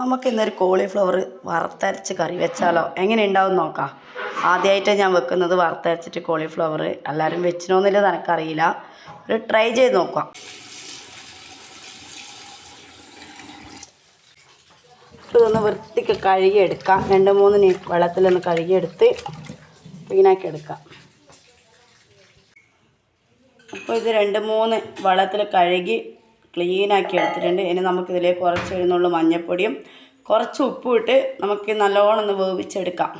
നമുക്ക് ഇന്നൊരു കോളിഫ്ലവർ വറുത്തരച്ച് കറി വെച്ചാലോ? എങ്ങനെ ഉണ്ടാവും നോക്കാം. ആദ്യമായിട്ട് ഞാൻ വെക്കുന്നത് വറുത്തരച്ചിട്ട് കോളിഫ്ലവർ എല്ലാവരും വെച്ചിനോന്നില്ല എനിക്കറിയില്ല ഒരു ട്രൈ ചെയ്ത് നോക്കാം. ഇതൊന്ന് വൃത്തിക്ക് കഴുകിയെടുക്കാം. രണ്ട് മൂന്ന് വെള്ളത്തിലൊന്ന് കഴുകിയെടുത്ത് ക്ലീനാക്കി എടുക്കാം അപ്പോൾ ഇത് രണ്ട് മൂന്ന് വെള്ളത്തിൽ കഴുകി ക്ലീനാക്കി എടുത്തിട്ടുണ്ട്. ഇനി നമുക്കിതിലേക്ക് കുറച്ച് എഴുന്നുള്ള മഞ്ഞൾപ്പൊടിയും കുറച്ച് ഉപ്പും ഇട്ട് നമുക്ക് നല്ലോണം ഒന്ന് വേവിച്ചെടുക്കാം.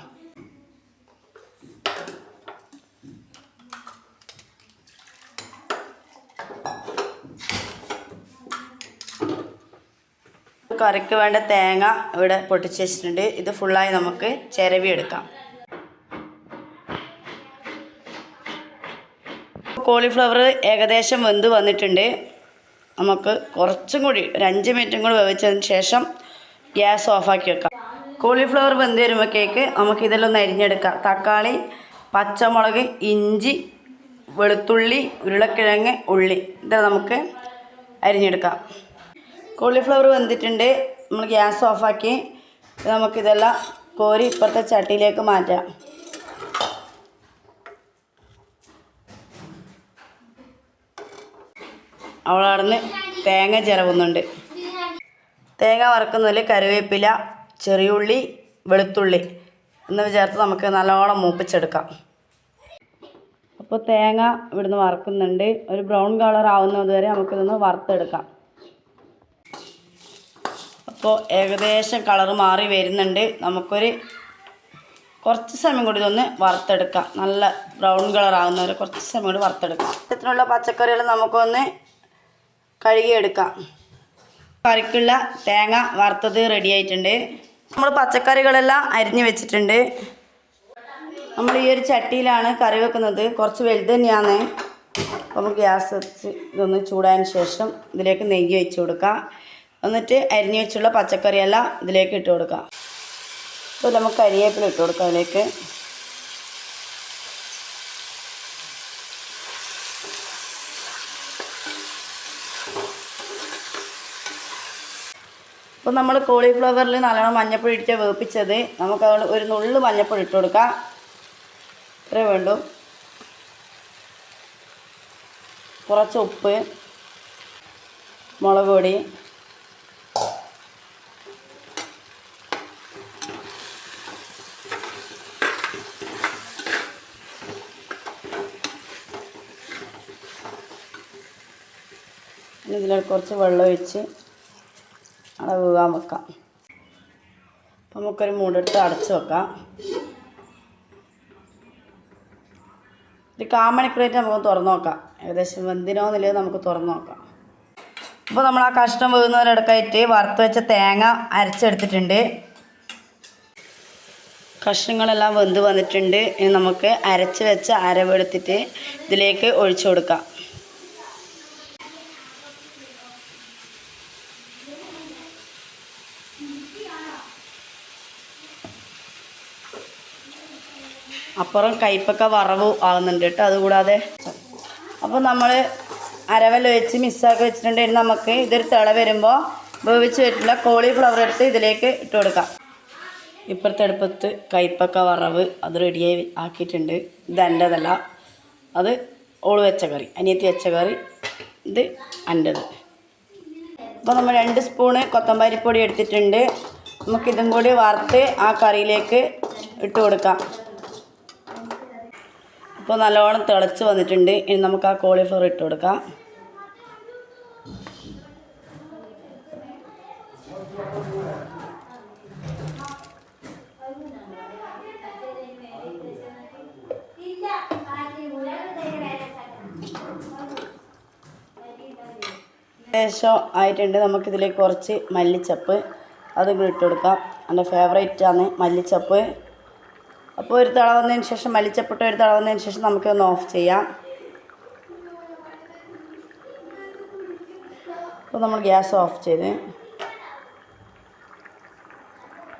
കറിക്ക് വേണ്ട തേങ്ങ ഇവിടെ പൊട്ടിച്ച് വെച്ചിട്ടുണ്ട്. ഇത് ഫുള്ളായി നമുക്ക് ചിരവി എടുക്കാം കോളിഫ്ലവർ ഏകദേശം വെന്ത് വന്നിട്ടുണ്ട്. നമുക്ക് കുറച്ചും കൂടി ഒരു അഞ്ച് മിനിറ്റും കൂടി വേവിച്ചതിന് ശേഷം ഗ്യാസ് ഓഫാക്കി വെക്കാം. കോളിഫ്ലവർ വെന്ത് വരുമ്പോഴേക്ക് നമുക്ക് ഇതിലൊന്ന് അരിഞ്ഞെടുക്കാം. തക്കാളി പച്ചമുളക് ഇഞ്ചി വെളുത്തുള്ളി ഉരുളക്കിഴങ്ങ് ഉള്ളി. ഇതെല്ലാം നമുക്ക് അരിഞ്ഞെടുക്കാം. കോളിഫ്ലവർ വെന്തിട്ടുണ്ട്. നമ്മൾ ഗ്യാസ് ഓഫാക്കി. നമുക്കിതെല്ലാം കോരി ഇപ്പുറത്തെ ചട്ടിയിലേക്ക് മാറ്റാം. അവളവിടുന്ന് തേങ്ങ ചിരവുന്നുണ്ട്. തേങ്ങ വറക്കുന്നതിൽ കറിവേപ്പില ചെറിയുള്ളി വെളുത്തുള്ളി എന്നിവ ചേർത്ത് നമുക്ക് നല്ലോണം മൂപ്പിച്ചെടുക്കാം. അപ്പോൾ തേങ്ങ ഇവിടുന്ന് വറക്കുന്നുണ്ട്. ഒരു ബ്രൗൺ കളർ ആവുന്നത് വരെ നമുക്കിതൊന്ന് വറുത്തെടുക്കാം. അപ്പോൾ ഏകദേശം കളർ മാറി വരുന്നുണ്ട്. നമുക്കൊരു കുറച്ച് സമയം കൂടി ഇതൊന്ന് വറുത്തെടുക്കാം. നല്ല ബ്രൗൺ കളർ ആകുന്നവരെ കുറച്ച് സമയം കൂടി വറുത്തെടുക്കാം. ഇതിനുള്ള പച്ചക്കറികൾ നമുക്കൊന്ന് കഴുകിയെടുക്കാം. കറിക്കുള്ള തേങ്ങ വറുത്തത് റെഡി ആയിട്ടുണ്ട്. നമ്മൾ പച്ചക്കറികളെല്ലാം അരിഞ്ഞു വെച്ചിട്ടുണ്ട്. നമ്മൾ ഈ ഒരു ചട്ടിയിലാണ് കറി വെക്കുന്നത്. കുറച്ച് വലുത് തന്നെയാണ്. അപ്പോൾ ഗ്യാസ് വെച്ച് ഇതൊന്ന് ചൂടായതിന് ശേഷം ഇതിലേക്ക് നെയ്യ് വെച്ച് കൊടുക്കാം. എന്നിട്ട് അരിഞ്ഞു വെച്ചുള്ള പച്ചക്കറിയെല്ലാം ഇതിലേക്ക് ഇട്ട് കൊടുക്കാം. അപ്പോൾ നമുക്ക് കരിവേപ്പില ഇട്ട് കൊടുക്കാം അതിലേക്ക്. അപ്പോൾ നമ്മൾ കോളിഫ്ലവറിൽ നല്ലോണം മഞ്ഞപ്പൊടി ഇട്ട് വേപ്പിച്ചത് നമുക്ക് ഒരു നുള്ള് മഞ്ഞപ്പൊടി ഇട്ട് കൊടുക്കാം. ഇത്രേ വേണ്ടു. കുറച്ച് ഉപ്പ് മുളക് പൊടി. ഇതിൽ കുറച്ച് വെള്ളം ഒഴിച്ച് അവിടെ വീകാൻ വെക്കാം. അപ്പം നമുക്കൊരു മൂടെടുത്ത് അടച്ച് വെക്കാം. ഒരു കാമണിക്കൂറായിട്ട് നമുക്ക് തുറന്ന് നോക്കാം. ഏകദേശം വെന്തിനോ നിലയോ നമുക്ക് തുറന്ന് നോക്കാം. അപ്പോൾ നമ്മൾ ആ കഷ്ണം വീകുന്നതിനിടക്കായിട്ട് വറുത്ത് വെച്ച തേങ്ങ അരച്ചെടുത്തിട്ടുണ്ട്. കഷ്ണങ്ങളെല്ലാം വെന്ത് വന്നിട്ടുണ്ട്. ഇനി നമുക്ക് അരച്ച് വെച്ച അരവെടുത്തിട്ട് ഇതിലേക്ക് ഒഴിച്ചു കൊടുക്കാം. അപ്പുറം കയ്പൊക്കെ വറവ് ആകുന്നുണ്ട് കേട്ടോ അതുകൂടാതെ. അപ്പോൾ നമ്മൾ അരവൽ വെച്ച് മിസ്സാക്കി വെച്ചിട്ടുണ്ടെങ്കിൽ നമുക്ക് ഇതൊരു തിള വരുമ്പോൾ വേവിച്ച് വെച്ചിട്ടുള്ള കോളിഫ്ലവർ എടുത്ത് ഇതിലേക്ക് ഇട്ട് കൊടുക്കാം. ഇപ്പുറത്തെ അടുപ്പത്ത് കയ്പക്ക വറവ് അത് റെഡിയായി ആക്കിയിട്ടുണ്ട്. ഇത് എന്റെതല്ല അത് ഓൾ വെച്ച കറി അനിയത്തി വെച്ച കറി. ഇത് എന്റെത് അപ്പോൾ നമ്മൾ രണ്ട് സ്പൂണ് കൊത്തമ്പാരിപ്പൊടി എടുത്തിട്ടുണ്ട്. നമുക്കിതും കൂടി വറുത്ത് ആ കറിയിലേക്ക് ഇട്ട് കൊടുക്കാം. ഇപ്പോൾ നല്ലോണം തിളച്ച് വന്നിട്ടുണ്ട്. ഇനി നമുക്ക് ആ കോളിഫ്ലവർ ഇട്ട് കൊടുക്കാം. ഏകദേശം ആയിട്ടുണ്ട്. നമുക്കിതിലേക്ക് കുറച്ച് മല്ലിച്ചപ്പ്. അതും കൂടി ഇട്ട് കൊടുക്കാം. എന്റെ ഫേവറേറ്റ് ആണ് മല്ലിച്ചപ്പ്. അപ്പോൾ ഒരു തള വന്നതിന് ശേഷം മലിച്ചപ്പെട്ട ഒരു തള വന്നതിന് ശേഷം നമുക്കൊന്ന് ഓഫ് ചെയ്യാം. അപ്പോൾ നമ്മൾ ഗ്യാസ് ഓഫ് ചെയ്ത്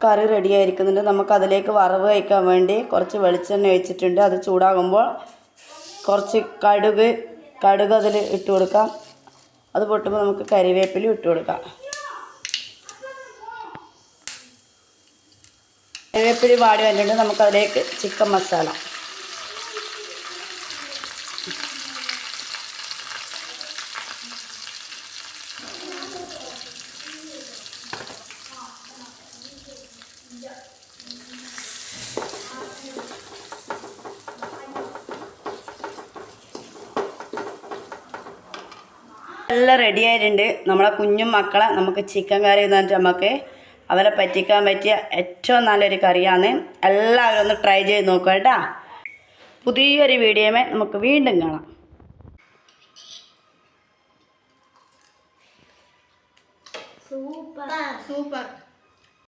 കറി റെഡി ആയിരിക്കുന്നുണ്ട്. നമുക്ക് അതിലേക്ക് വറവ് വയ്ക്കാൻ വേണ്ടി കുറച്ച് വെളിച്ചെണ്ണ ഒഴിച്ചിട്ടുണ്ട്. അത് ചൂടാകുമ്പോൾ കുറച്ച് കടുക് കടുക് അതിൽ ഇട്ട് കൊടുക്കാം. അത് പൊട്ടുമ്പോൾ നമുക്ക് കരിവേപ്പിലും ഇട്ട് കൊടുക്കാം. കറിവേപ്പില വാടി വന്നിട്ട് നമുക്കതിലേക്ക് ചിക്കൻ മസാല. എല്ലാം റെഡി ആയിട്ടുണ്ട്. നമ്മളെ കുഞ്ഞും മക്കളെ നമുക്ക് ചിക്കൻ കറി എന്ന് പറഞ്ഞിട്ട് നമുക്ക് അവരെ പറ്റിക്കാൻ പറ്റിയ ഏറ്റവും നല്ലൊരു കറിയാണ്. എല്ലാവരും ഒന്ന് ട്രൈ ചെയ്ത് നോക്കുക കേട്ടോ. പുതിയൊരു വീഡിയോമേ നമുക്ക് വീണ്ടും കാണാം. Super super